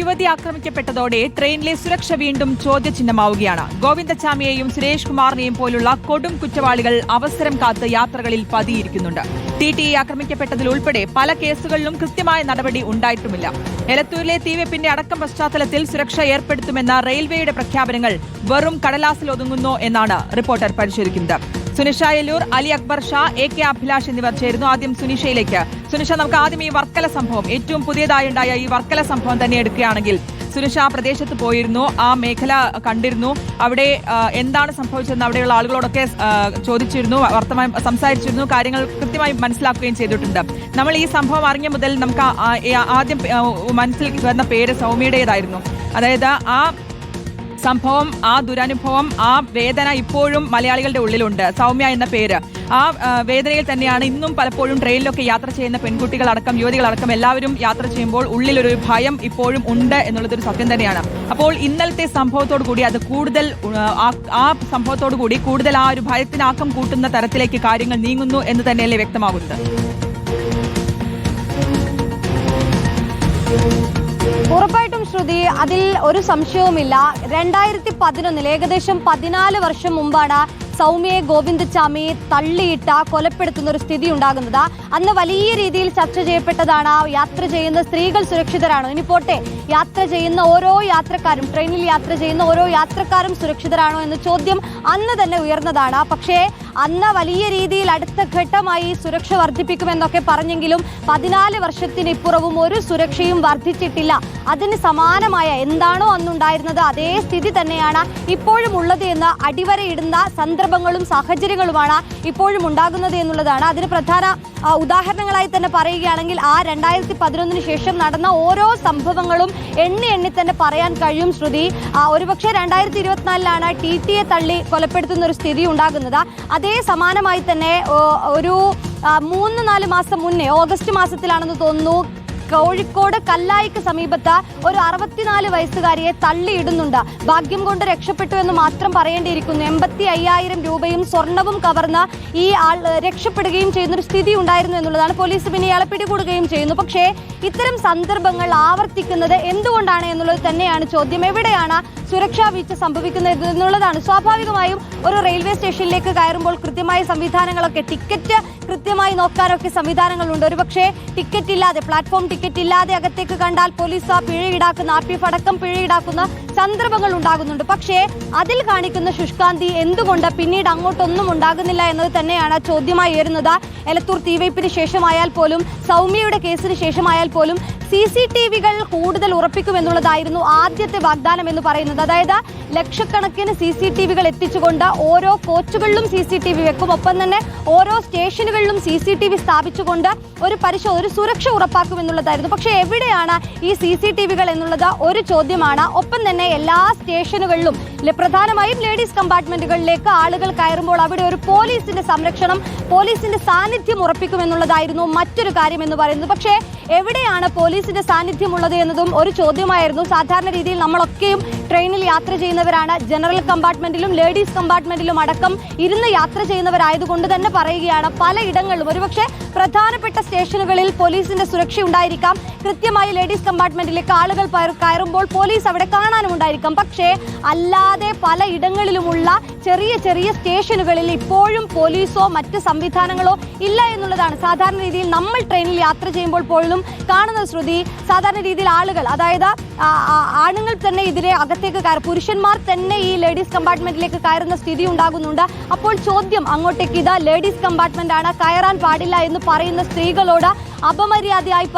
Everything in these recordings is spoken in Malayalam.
യുവതി ആക്രമിക്കപ്പെട്ടതോടെ ട്രെയിനിലെ സുരക്ഷ വീണ്ടും ചോദ്യചിഹ്നമാവുകയാണ്. ഗോവിന്ദച്ചാമിയെയും സുരേഷ് കുമാറിനെയും പോലുള്ള കൊടും കുറ്റവാളികൾ അവസരം കാത്ത് യാത്രകളിൽ പതിയിരിക്കുന്നുണ്ട്. ടി ആക്രമിക്കപ്പെട്ടതിൽ ഉൾപ്പെടെ പല കേസുകളിലും കൃത്യമായ നടപടി ഉണ്ടായിട്ടുമില്ല. എലത്തൂരിലെ തീവെപ്പിന്റെ അടക്കം പശ്ചാത്തലത്തിൽ സുരക്ഷ ഏർപ്പെടുത്തുമെന്ന റെയിൽവേയുടെ പ്രഖ്യാപനങ്ങൾ വെറും കടലാസിൽ ഒതുങ്ങുന്നു എന്നാണ് റിപ്പോർട്ടർ പരിശോധിക്കുന്നത്. സുനിഷ അലി അക്ബർ ഷാ എ കെ അഭിലാഷ് എന്നിവർ ചേരുന്നു. ആദ്യം സുനിഷയിലേക്ക്. സുനിഷ നമുക്ക് ആദ്യം ഈ വർക്കല സംഭവം ഏറ്റവും പുതിയതായി ഉണ്ടായ ഈ വർക്കല സംഭവം തന്നെ എടുക്കുകയാണെങ്കിൽ. സുനിഷ ആ പ്രദേശത്ത് പോയിരുന്നു ആ മേഖല കണ്ടിരുന്നു. അവിടെ എന്താണ് സംഭവിച്ചതെന്ന് അവിടെയുള്ള ആളുകളോടൊക്കെ ചോദിച്ചിരുന്നു വർത്തമാനം സംസാരിച്ചിരുന്നു കാര്യങ്ങൾ കൃത്യമായി മനസ്സിലാക്കുകയും ചെയ്തിട്ടുണ്ട്. നമ്മൾ ഈ സംഭവം അറിഞ്ഞ മുതൽ നമുക്ക് ആദ്യം മനസ്സിൽ വന്ന പേര് സൗമ്യയുടേതായിരുന്നു. അതായത് ആ സംഭവം ആ ദുരനുഭവം ആ വേദന ഇപ്പോഴും മലയാളികളുടെ ഉള്ളിലുണ്ട്. സൗമ്യ എന്ന പേര്. ആ വേദനയിൽ തന്നെയാണ് ഇന്നും പലപ്പോഴും ട്രെയിനിലൊക്കെ യാത്ര ചെയ്യുന്ന പെൺകുട്ടികളടക്കം യുവതികളടക്കം എല്ലാവരും യാത്ര ചെയ്യുമ്പോൾ ഉള്ളിലൊരു ഭയം ഇപ്പോഴും ഉണ്ട് എന്നുള്ളതൊരു സത്യം തന്നെയാണ്. അപ്പോൾ ഇന്നലത്തെ സംഭവത്തോടു കൂടി അത് കൂടുതൽ ആ സംഭവത്തോടു കൂടി കൂടുതൽ ആ ഒരു ഭയത്തിനാക്കം കൂട്ടുന്ന തരത്തിലേക്ക് കാര്യങ്ങൾ നീങ്ങുന്നു എന്ന് തന്നെയല്ലേ വ്യക്തമാകുന്നത്. ഉറപ്പായിട്ടും ശ്രുതി അതിൽ ഒരു സംശയവുമില്ല. രണ്ടായിരത്തി പതിനൊന്നിൽ ഏകദേശം പതിനാല് വർഷം മുമ്പാണ് സൗമ്യയെ ഗോവിന്ദച്ചാമി തള്ളിയിട്ട കൊലപ്പെടുത്തുന്ന ഒരു സ്ഥിതി ഉണ്ടാകുന്നത്. അന്ന് വലിയ രീതിയിൽ ചർച്ച ചെയ്യപ്പെട്ടതാണ് യാത്ര ചെയ്യുന്ന സ്ത്രീകൾ സുരക്ഷിതരാണോ? ഇനി പോട്ടെ യാത്ര ചെയ്യുന്ന ഓരോ യാത്രക്കാരും ട്രെയിനിൽ യാത്ര ചെയ്യുന്ന ഓരോ യാത്രക്കാരും സുരക്ഷിതരാണോ എന്ന ചോദ്യം അന്ന് തന്നെ ഉയർന്നതാണ്. പക്ഷേ അന്ന് വലിയ രീതിയിൽ അടുത്ത ഘട്ടമായി സുരക്ഷ വർദ്ധിപ്പിക്കുമെന്നൊക്കെ പറഞ്ഞെങ്കിലും പതിനാല് വർഷത്തിനിപ്പുറവും ഒരു സുരക്ഷയും വർദ്ധിച്ചിട്ടില്ല. അതിന് സമാനമായ എന്താണോ അന്നുണ്ടായിരുന്നത് അതേ സ്ഥിതി തന്നെയാണ് ഇപ്പോഴും ഉള്ളത് എന്ന് അടിവരയിടുന്ന സന്ദർഭങ്ങളും സാഹചര്യങ്ങളുമാണ് ഇപ്പോഴും ഉണ്ടാകുന്നത് എന്നുള്ളതാണ്. അതിന് പ്രധാന ഉദാഹരണങ്ങളായി തന്നെ പറയുകയാണെങ്കിൽ ആ രണ്ടായിരത്തി പതിനൊന്നിന് ശേഷം നടന്ന ഓരോ സംഭവങ്ങളും എണ്ണി എണ്ണി തന്നെ പറയാൻ കഴിയും ശ്രുതി. ഒരുപക്ഷെ രണ്ടായിരത്തി ഇരുപത്തിനാലിലാണ് ടി ടിയെ തള്ളി കൊലപ്പെടുത്തുന്ന ഒരു സ്ഥിതി ഉണ്ടാകുന്നത്. അതേ സമാനമായി തന്നെ ഒരു മൂന്ന് നാല് മാസം മുന്നേ ഓഗസ്റ്റ് മാസത്തിലാണെന്ന് തോന്നുന്നു കോഴിക്കോട് കല്ലായിക്ക് സമീപത്ത് ഒരു അറുപത്തിനാല് വയസ്സുകാരിയെ തള്ളിയിടുന്നുണ്ട്. ഭാഗ്യം കൊണ്ട് രക്ഷപ്പെട്ടു എന്ന് മാത്രം പറയേണ്ടിയിരിക്കുന്നു. എൺപത്തി അയ്യായിരം രൂപയും സ്വർണവും കവർന്ന ഈ ആൾ രക്ഷപ്പെടുകയും ചെയ്യുന്ന ഒരു സ്ഥിതി ഉണ്ടായിരുന്നു എന്നുള്ളതാണ് പോലീസ് പിന്നെ ഇയാളെ പിടികൂടുകയും ചെയ്യുന്നു. പക്ഷേ ഇത്തരം സന്ദർഭങ്ങൾ ആവർത്തിക്കുന്നത് എന്തുകൊണ്ടാണ് എന്നുള്ളത് തന്നെയാണ് ചോദ്യം. എവിടെയാണ് സുരക്ഷാ വീഴ്ച സംഭവിക്കുന്നത് എന്നുള്ളതാണ്. സ്വാഭാവികമായും ഒരു റെയിൽവേ സ്റ്റേഷനിലേക്ക് കയറുമ്പോൾ കൃത്യമായ സംവിധാനങ്ങളൊക്കെ ടിക്കറ്റ് കൃത്യമായി നോക്കാനൊക്കെ സംവിധാനങ്ങളുണ്ട്. ഒരുപക്ഷെ ടിക്കറ്റ് ഇല്ലാതെ പ്ലാറ്റ്ഫോം ടിക്കറ്റ് ഇല്ലാതെ അകത്തേക്ക് കണ്ടാൽ പോലീസ് പിഴ ഈടാക്കുന്ന ആർ പി എഫ് അടക്കം പിഴ ഈടാക്കുന്ന സന്ദർഭങ്ങൾ ഉണ്ടാകുന്നുണ്ട്. പക്ഷേ അതിൽ കാണിക്കുന്ന ശുഷ്കാന്തി എന്തുകൊണ്ട് പിന്നീട് അങ്ങോട്ടൊന്നും ഉണ്ടാകുന്നില്ല എന്നത് തന്നെയാണ് ചോദ്യമായി ഉയരുന്നത്. എലത്തൂർ തീവയ്പ്പിന് ശേഷമായാൽ പോലും സൗമ്യയുടെ കേസിന് ശേഷമായാൽ പോലും സി സി ടി വികൾ കൂടുതൽ ഉറപ്പിക്കുമെന്നുള്ളതായിരുന്നു ആദ്യത്തെ വാഗ്ദാനം എന്ന് പറയുന്നത്. അതായത് ലക്ഷക്കണക്കിന് സി സി ടി വികൾ എത്തിച്ചുകൊണ്ട് ഓരോ കോച്ചുകളിലും സി സി ടി വി വെക്കും. ഒപ്പം തന്നെ ഓരോ സ്റ്റേഷനുകളിലും സി സി ടി വി സ്ഥാപിച്ചുകൊണ്ട് ഒരു പരിശോ ഒരു സുരക്ഷ ഉറപ്പാക്കുമെന്നുള്ളതായിരുന്നു പക്ഷേ എവിടെയാണ് ഈ സി സി ടി വികൾ എന്നുള്ളത്? ഒരു ചോദ്യമാണ്. ഒപ്പം തന്നെ എല്ലാ സ്റ്റേഷനുകളിലും പ്രധാനമായും ലേഡീസ് കമ്പാർട്ട്മെന്റുകളിലേക്ക് ആളുകൾ കയറുമ്പോൾ അവിടെ ഒരു പോലീസിന്റെ സംരക്ഷണം പോലീസിന്റെ സാന്നിധ്യം ഉറപ്പിക്കുമെന്നുള്ളതായിരുന്നു മറ്റൊരു കാര്യം എന്ന് പറയുന്നത്. പക്ഷേ എവിടെയാണ് പോലീസിന്റെ സാന്നിധ്യം ഉള്ളത് എന്നതും ഒരു ചോദ്യമായിരുന്നു. സാധാരണ രീതിയിൽ നമ്മളൊക്കെയും ട്രെയിനിൽ യാത്ര ചെയ്യുന്നവരാണ്. ജനറൽ കമ്പാർട്ട്മെന്റിലും ലേഡീസ് കമ്പാർട്ട്മെന്റിലും അടക്കം ഇരുന്ന് യാത്ര ചെയ്യുന്നവരായതുകൊണ്ട് തന്നെ പറയുകയാണ് പലയിടങ്ങളിലും. ഒരുപക്ഷെ പ്രധാനപ്പെട്ട സ്റ്റേഷനുകളിൽ പോലീസിന്റെ സുരക്ഷ ഉണ്ടായിരിക്കാം. കൃത്യമായി ലേഡീസ് കമ്പാർട്ട്മെന്റിലേക്ക് ആളുകൾ കയറുമ്പോൾ പോലീസ് അവിടെ കാണാനും ഉണ്ടായിരിക്കാം പക്ഷേ അല്ലാതെ പല ഇടങ്ങളിലുമുള്ള ചെറിയ ചെറിയ സ്റ്റേഷനുകളിൽ ഇപ്പോഴും പോലീസോ മറ്റ് സംവിധാനങ്ങളോ ഇല്ല എന്നുള്ളതാണ്. സാധാരണ രീതിയിൽ നമ്മൾ ട്രെയിനിൽ യാത്ര ചെയ്യുമ്പോൾ പോലും കാണുന്ന ശ്രുതി സാധാരണ രീതിയിൽ ആളുകൾ അതായത് ആണുങ്ങൾ തന്നെ ഇതിലെ അകത്തേക്ക് കയറും പുരുഷന്മാർ തന്നെ ഈ ലേഡീസ് കമ്പാർട്ട്മെന്റിലേക്ക് കയറുന്ന സ്ഥിതി ഉണ്ടാകുന്നുണ്ട്. അപ്പോൾ ചോദ്യം അങ്ങോട്ടേക്ക് ഇതാ ലേഡീസ് കമ്പാർട്ട്മെന്റ് ആണ് കയറാൻ പാടില്ല എന്ന് പറയുന്ന സ്ത്രീകളോട് അപമര്യാദയായി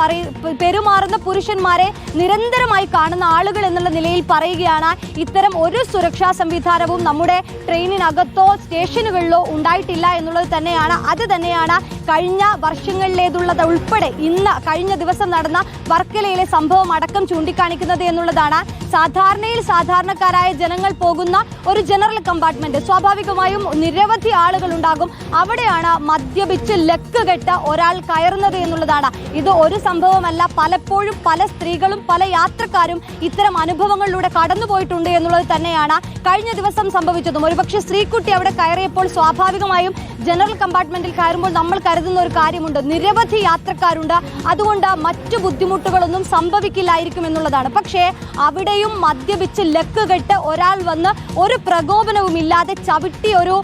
പെരുമാറുന്ന പുരുഷന്മാരെ നിരന്തരമായി കാണുന്ന ആളുകൾ എന്നുള്ള നിലയിൽ പറയുകയാണ് ഇത്തരം ഒരു സുരക്ഷാ സംവിധാനവും നമ്മുടെ ട്രെയിനിനകത്തോ സ്റ്റേഷനുകളിലോ ഉണ്ടായിട്ടില്ല എന്നുള്ളത് തന്നെയാണ്. അത് തന്നെയാണ് കഴിഞ്ഞ വർഷങ്ങളിലേതുള്ളത് ഉൾപ്പെടെ ഇന്ന് കഴിഞ്ഞ ദിവസം നടന്ന വർക്കലയിലെ സംഭവം അടക്കം ചൂണ്ടിക്കാണിക്കുന്നത് എന്നുള്ളതാണ്. സാധാരണയിൽ സാധാരണക്കാരായ ജനങ്ങൾ പോകുന്ന ഒരു ജനറൽ കമ്പാർട്ട്മെന്റ്. സ്വാഭാവികമായും നിരവധി ആളുകൾ ഉണ്ടാകും. അവിടെയാണ് മദ്യപിച്ച് ലക്ക് കെട്ട് ഒരാൾ കയറുന്നത് എന്നുള്ളതാണ്. ഇത് ഒരു സംഭവമല്ല. പലപ്പോഴും പല സ്ത്രീകളും പല യാത്രക്കാരും ഇത്തരം അനുഭവങ്ങളിലൂടെ കടന്നുപോയിട്ടുണ്ട് എന്നുള്ളത് തന്നെയാണ് കഴിഞ്ഞ ദിവസം സംഭവിച്ചതും. ഒരുപക്ഷെ സ്ത്രീക്കുട്ടി അവിടെ കയറിയപ്പോൾ സ്വാഭാവികമായും ജനറൽ കമ്പാർട്ട്മെന്റിൽ കയറുമ്പോൾ നമ്മൾ കരുതുന്ന ഒരു കാര്യമുണ്ട്. നിരവധി യാത്രക്കാരുണ്ട്. അതുകൊണ്ട് മറ്റു ബുദ്ധിമുട്ട് ബുദ്ധിമുട്ടുകളൊന്നും സംഭവിക്കില്ലായിരിക്കും എന്നുള്ളതാണ്. പക്ഷേ അവിടെയും മദ്യപിച്ച് ലക്ക് കെട്ട് ഒരാൾ വന്ന് ഒരു പ്രകോപനവും ഇല്ലാതെ ചവിട്ടി ഒരു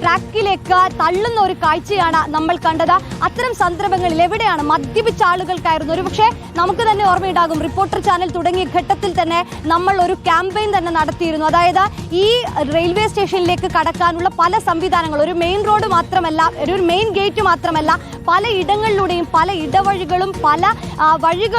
ട്രാക്കിലേക്ക് തള്ളുന്ന ഒരു കാഴ്ചയാണ് നമ്മൾ കണ്ടത്. അത്തരം സന്ദർഭങ്ങളിൽ എവിടെയാണ് മദ്യപിച്ച ആളുകൾക്കായിരുന്നു ഒരു പക്ഷേ നമുക്ക് തന്നെ ഓർമ്മയുണ്ടാകും. റിപ്പോർട്ടർ ചാനൽ തുടങ്ങിയ ഘട്ടത്തിൽ തന്നെ നമ്മൾ ഒരു ക്യാമ്പയിൻ തന്നെ നടത്തിയിരുന്നു. അതായത് ഈ റെയിൽവേ സ്റ്റേഷനിലേക്ക് കടക്കാനുള്ള പല സംവിധാനങ്ങൾ ഒരു മെയിൻ റോഡ് മാത്രമല്ല ഒരു മെയിൻ ഗേറ്റ് മാത്രമല്ല പല ഇടങ്ങളിലൂടെയും പല ഇടവഴികളും പല ആ,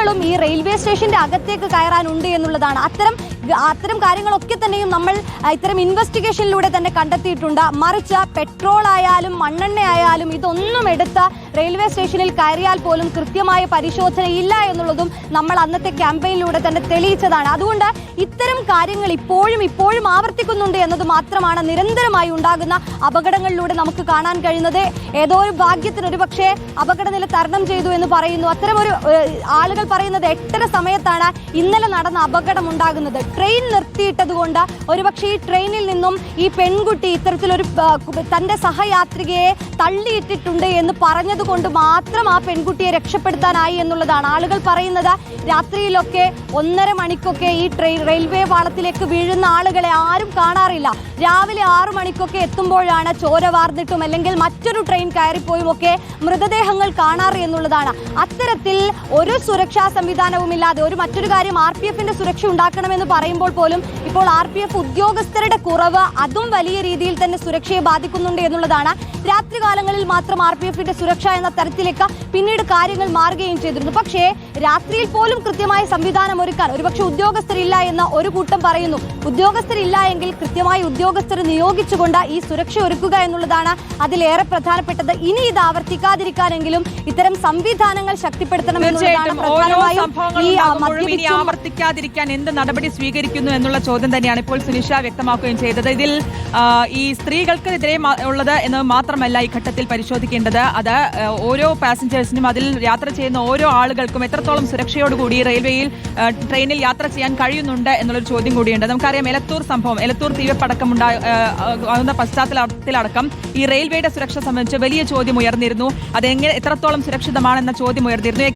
വഴികളും ഈ റെയിൽവേ സ്റ്റേഷന്റെ അകത്തേക്ക് കയറാനുണ്ട് എന്നുള്ളതാണ്. അത്തരം അത്തരം കാര്യങ്ങളൊക്കെ തന്നെയും നമ്മൾ ഇത്തരം ഇൻവെസ്റ്റിഗേഷനിലൂടെ തന്നെ കണ്ടെത്തിയിട്ടുണ്ട്. മറിച്ച് പെട്രോൾ ആയാലും മണ്ണെണ്ണ ആയാലും ഇതൊന്നും എടുത്ത് റെയിൽവേ സ്റ്റേഷനിൽ കയറിയാൽ പോലും കൃത്യമായ പരിശോധന ഇല്ല എന്നുള്ളതും നമ്മൾ അന്നത്തെ ക്യാമ്പയിനിലൂടെ തന്നെ തെളിയിച്ചതാണ്. അതുകൊണ്ട് ഇത്തരം കാര്യങ്ങൾ ഇപ്പോഴും ഇപ്പോഴും ആവർത്തിക്കുന്നുണ്ട് എന്നത് മാത്രമാണ് നിരന്തരമായി ഉണ്ടാകുന്ന അപകടങ്ങളിലൂടെ നമുക്ക് കാണാൻ കഴിയുന്നത്. ഏതോ ഒരു ഭാഗ്യത്തിന് ഒരു പക്ഷേ അപകടനില തരണം ചെയ്തു എന്ന് പറയുന്നു. അത്തരം ഒരു ആളുകൾ പറയുന്നത് എട്ടര സമയത്താണ് ഇന്നലെ നടന്ന അപകടം ഉണ്ടാകുന്നത്. ട്രെയിൻ നിർത്തിയിട്ടത് കൊണ്ട് ഒരുപക്ഷെ ഈ ട്രെയിനിൽ നിന്നും ഈ പെൺകുട്ടി ഇത്തരത്തിലൊരു തന്റെ സഹയാത്രികയെ തള്ളിയിട്ടിട്ടുണ്ട് എന്ന് പറഞ്ഞതുകൊണ്ട് മാത്രം ആ പെൺകുട്ടിയെ രക്ഷപ്പെടുത്താനായി എന്നുള്ളതാണ്. ആളുകൾ പറയുന്നത് രാത്രിയിലൊക്കെ ഒന്നര മണിക്കൊക്കെ ഈ ട്രെയിൻ റെയിൽവേ പാളത്തിലേക്ക് വീഴുന്ന ആളുകളെ ആരും കാണാറില്ല. രാവിലെ ആറു മണിക്കൊക്കെ എത്തുമ്പോഴാണ് ചോര വാർന്നിട്ടും അല്ലെങ്കിൽ മറ്റൊരു ട്രെയിൻ കയറിപ്പോയും ഒക്കെ മൃതദേഹങ്ങൾ കാണാറ് എന്നുള്ളതാണ്. അത്തരത്തിൽ ഒരു സുരക്ഷാ സംവിധാനവുമില്ലാതെ ഒരു മറ്റൊരു കാര്യം ആർ പി എഫിന്റെ സുരക്ഷ ഉണ്ടാക്കണമെന്ന് പറയുമ്പോൾ പോലും ഇപ്പോൾ ആർ പി എഫ് ഉദ്യോഗസ്ഥരുടെ കുറവ് അതും വലിയ രീതിയിൽ തന്നെ സുരക്ഷയെ ബാധിക്കുന്നുണ്ട് എന്നുള്ളതാണ്. രാത്രികാലങ്ങളിൽ മാത്രം ആർ പി എഫിന്റെ സുരക്ഷ എന്ന തരത്തിലേക്ക് പിന്നീട് കാര്യങ്ങൾ മാറുകയും ചെയ്തിരുന്നു. പക്ഷേ രാത്രിയിൽ പോലും കൃത്യമായ സംവിധാനം ഒരുക്കാൻ ഒരുപക്ഷെ ഉദ്യോഗസ്ഥരില്ല എന്ന് ഒരു കൂട്ടം പറയുന്നു. ഉദ്യോഗസ്ഥരില്ല എങ്കിൽ കൃത്യമായി ഉദ്യോഗസ്ഥർ നിയോഗിച്ചുകൊണ്ട് ഈ സുരക്ഷ ഒരുക്കുക എന്നുള്ളതാണ് അതിലേറെ പ്രധാനപ്പെട്ടത്. ഇനി ഇത് ആവർത്തിക്കാതിരിക്കാനെങ്കിലും ഇത്തരം സംവിധാനങ്ങൾ ശക്തിപ്പെടുത്തണം എന്നുള്ളതാണ് പ്രധാനമായും ഈ ആവർത്തിക്കാതിരിക്കാൻ എന്ത് നടപടി സ്വീകരിക്കുന്നു എന്നുള്ള ചോദ്യം തന്നെയാണ് ഇപ്പോൾ സുനിഷ വ്യക്തമാക്കുകയും ചെയ്തത്. ഇതിൽ ഈ സ്ത്രീകൾക്കെതിരെ ഉള്ളത് എന്ന് മാത്രമല്ല ഈ ഘട്ടത്തിൽ പരിശോധിക്കേണ്ടത്. അത് ഓരോ പാസഞ്ചേഴ്സിനും അതിൽ യാത്ര ചെയ്യുന്ന ഓരോ ആളുകൾക്കും എത്രത്തോളം സുരക്ഷയോടുകൂടി റെയിൽവേയിൽ ട്രെയിനിൽ യാത്ര ചെയ്യാൻ കഴിയുന്നുണ്ട് എന്നുള്ളൊരു ചോദ്യം കൂടിയുണ്ട്. നമുക്കറിയാം എലത്തൂർ സംഭവം എലത്തൂർ തീവപ്പടക്കം ഉണ്ടാകുന്ന പശ്ചാത്തലത്തിലടക്കം ഈ റെയിൽവേയുടെ സുരക്ഷ സംബന്ധിച്ച് വലിയ ചോദ്യം ഉയർന്നിരുന്നു. അതെങ്ങനെ എത്രത്തോളം സുരക്ഷിതമാണെന്ന ചോദ്യം ഉയർന്നിരുന്നു.